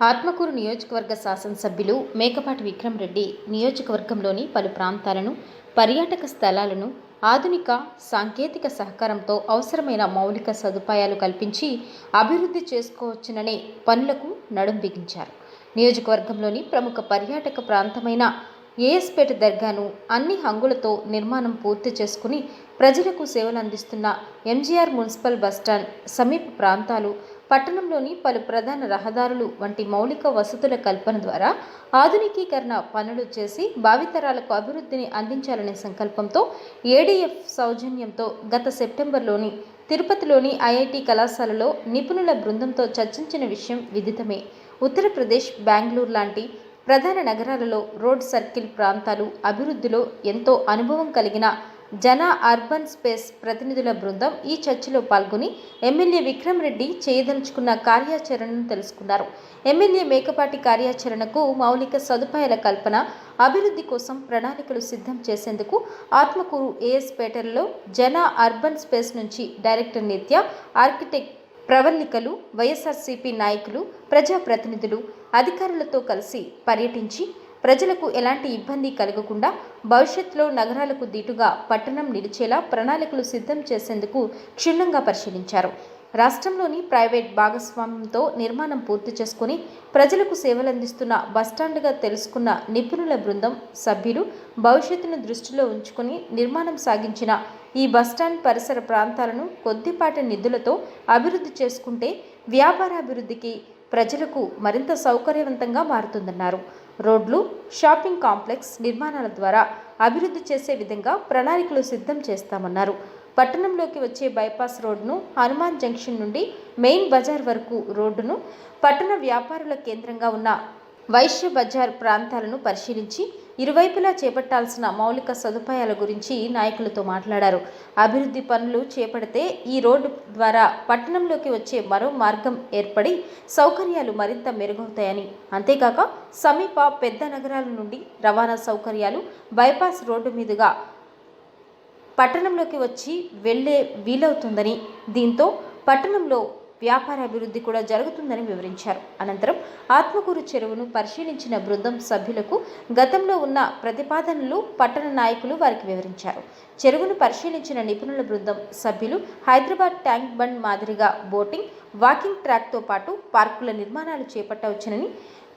ఆత్మకూరు నియోజకవర్గ శాసనసభ్యులు మేకపాటి విక్రమ్ రెడ్డి నియోజకవర్గంలోని పలు ప్రాంతాలను పర్యాటక స్థలాలను ఆధునిక సాంకేతిక సహకారంతో అవసరమైన మౌలిక సదుపాయాలు కల్పించి అభివృద్ధి చేసుకోవచ్చుననే పనులకు నడుం బిగించారు. నియోజకవర్గంలోని ప్రముఖ పర్యాటక ప్రాంతమైన ఏఎస్పేట దర్గాను అన్ని హంగులతో నిర్మాణం పూర్తి చేసుకుని ప్రజలకు సేవలు అందిస్తున్న ఎంజీఆర్ మున్సిపల్ బస్టాండ్ సమీప ప్రాంతాలు పట్టణంలోని పలు ప్రధాన రహదారులు వంటి మౌలిక వసతుల కల్పన ద్వారా ఆధునికీకరణ పనులు చేసి భావితరాలకు అభివృద్ధిని అందించాలనే సంకల్పంతో ఏడీఎఫ్ సౌజన్యంతో గత సెప్టెంబర్లోని తిరుపతిలోని ఐఐటి కళాశాలలో నిపుణుల బృందంతో చర్చించిన విషయం విదితమే. ఉత్తరప్రదేశ్ బెంగళూరు లాంటి ప్రధాన నగరాలలో రోడ్ సర్కిల్ ప్రాంతాలు అభివృద్ధిలో ఎంతో అనుభవం కలిగిన జన అర్బన్ స్పేస్ ప్రతినిధుల బృందం ఈ చర్చలో పాల్గొని ఎమ్మెల్యే విక్రమ్ రెడ్డి చేయదలుచుకున్న కార్యాచరణను తెలుసుకున్నారు. ఎమ్మెల్యే మేకపాటి కార్యాచరణకు మౌలిక సదుపాయాల కల్పన అభివృద్ధి కోసం ప్రణాళికలు సిద్ధం చేసేందుకు ఆత్మకూరు ఏఎస్పేటలో జన అర్బన్ స్పేస్ నుంచి డైరెక్టర్ నిత్య ఆర్కిటెక్ట్ ప్రవల్లికలు వైఎస్ఆర్సీపీ నాయకులు ప్రజాప్రతినిధులు అధికారులతో కలిసి పర్యటించి ప్రజలకు ఎలాంటి ఇబ్బంది కలగకుండా భవిష్యత్తులో నగరాలకు దీటుగా పట్టణం నిలిచేలా ప్రణాళికలు సిద్ధం చేసేందుకు క్షుణ్ణంగా పరిశీలించారు. రాష్ట్రంలోని ప్రైవేట్ భాగస్వామ్యంతో నిర్మాణం పూర్తి చేసుకుని ప్రజలకు సేవలందిస్తున్న బస్టాండ్గా తెలుసుకున్న నిపుణుల బృందం సభ్యులు భవిష్యత్తును దృష్టిలో ఉంచుకొని నిర్మాణం సాగించిన ఈ బస్టాండ్ పరిసర ప్రాంతాలను కొద్దిపాటి నిధులతో అభివృద్ధి చేసుకుంటే వ్యాపారాభివృద్ధికి ప్రజలకు మరింత సౌకర్యవంతంగా మారుతుందన్నారు. రోడ్లు షాపింగ్ కాంప్లెక్స్ నిర్మాణాల ద్వారా అభివృద్ధి చేసే విధంగా ప్రణాళికలు సిద్ధం చేస్తామన్నారు. పట్టణంలోకి వచ్చే బైపాస్ రోడ్ను హనుమాన్ జంక్షన్ నుండి మెయిన్ బజార్ వరకు రోడ్డును పట్టణ వ్యాపారుల కేంద్రంగా ఉన్న వైశ్య బజార్ ప్రాంతాలను పరిశీలించి ఇరువైపులా చేపట్టాల్సిన మౌలిక సదుపాయాల గురించి నాయకులతో మాట్లాడారు. అభివృద్ధి పనులు చేపడితే ఈ రోడ్డు ద్వారా పట్టణంలోకి వచ్చే మరో మార్గం ఏర్పడి సౌకర్యాలు మరింత మెరుగవుతాయని. అంతేకాక సమీప పెద్ద నగరాల నుండి రవాణా సౌకర్యాలు బైపాస్ రోడ్డు మీదుగా పట్టణంలోకి వచ్చి వెళ్ళే వీలవుతుందని. దీంతో పట్టణంలో వ్యాపార అభివృద్ధి కూడా జరుగుతుందని వివరించారు. అనంతరం ఆత్మకూరు చెరువును పరిశీలించిన బృందం సభ్యులకు గతంలో ఉన్న ప్రతిపాదనలు పట్టణ నాయకులు వారికి వివరించారు. చెరువును పరిశీలించిన నిపుణుల బృందం సభ్యులు హైదరాబాద్ ట్యాంక్ బండ్ మాదిరిగా బోటింగ్ వాకింగ్ ట్రాక్తో పాటు పార్కుల నిర్మాణాలు చేపట్టవచ్చునని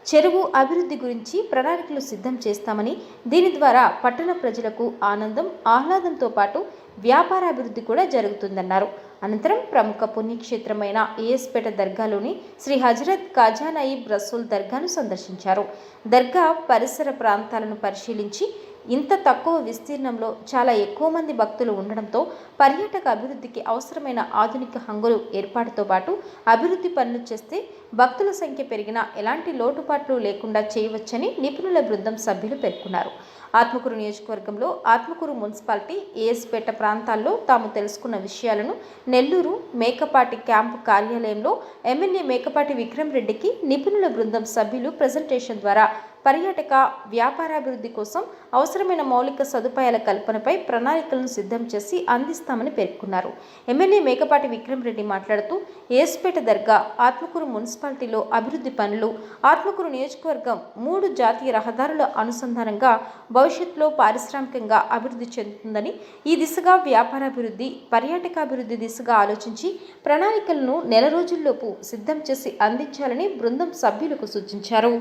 చెరువు అభివృద్ధి గురించి ప్రణాళికలు సిద్ధం చేస్తామని దీని ద్వారా పట్టణ ప్రజలకు ఆనందం ఆహ్లాదంతో పాటు వ్యాపారాభివృద్ధి కూడా జరుగుతుందన్నారు. అనంతరం ప్రముఖ పుణ్యక్షేత్రమైన ఏఎస్పేట దర్గాలోని శ్రీ హజరత్ ఖాజా నయీబ్ రసూల్ దర్గాను సందర్శించారు. దర్గా పరిసర ప్రాంతాలను పరిశీలించి ఇంత తక్కువ విస్తీర్ణంలో చాలా ఎక్కువ మంది భక్తులు ఉండడంతో పర్యాటక అభివృద్ధికి అవసరమైన ఆధునిక హంగులు ఏర్పాటుతో పాటు అభివృద్ధి పనులు చేస్తే భక్తుల సంఖ్య పెరిగినా ఎలాంటి లోటుపాట్లు లేకుండా చేయవచ్చని నిపుణుల బృందం సభ్యులు పేర్కొన్నారు. ఆత్మకూరు నియోజకవర్గంలో ఆత్మకూరు మున్సిపాలిటీ ఏఎస్పేట ప్రాంతాల్లో తాము తెలుసుకున్న విషయాలను నెల్లూరు మేకపాటి క్యాంపు కార్యాలయంలో ఎమ్మెల్యే మేకపాటి విక్రమ్ రెడ్డికి నిపుణుల బృందం సభ్యులు ప్రజెంటేషన్ ద్వారా పర్యాటక వ్యాపారాభివృద్ధి కోసం అవసరమైన మౌలిక సదుపాయాల కల్పనపై ప్రణాళికలను సిద్ధం చేసి అందిస్తామని పేర్కొన్నారు. ఎమ్మెల్యే మేకపాటి విక్రమ్ రెడ్డి మాట్లాడుతూ ఏస్పేట దర్గా ఆత్మకూరు మున్సిపాలిటీలో అభివృద్ధి పనులు ఆత్మకూరు నియోజకవర్గం మూడు జాతీయ రహదారుల అనుసంధానంగా భవిష్యత్తులో పారిశ్రామికంగా అభివృద్ధి చెందుతుందని ఈ దిశగా వ్యాపారాభివృద్ధి పర్యాటకాభివృద్ధి దిశగా ఆలోచించి ప్రణాళికలను నెల రోజుల్లోపు సిద్ధం చేసి అందించాలని బృందం సభ్యులకు సూచించారు.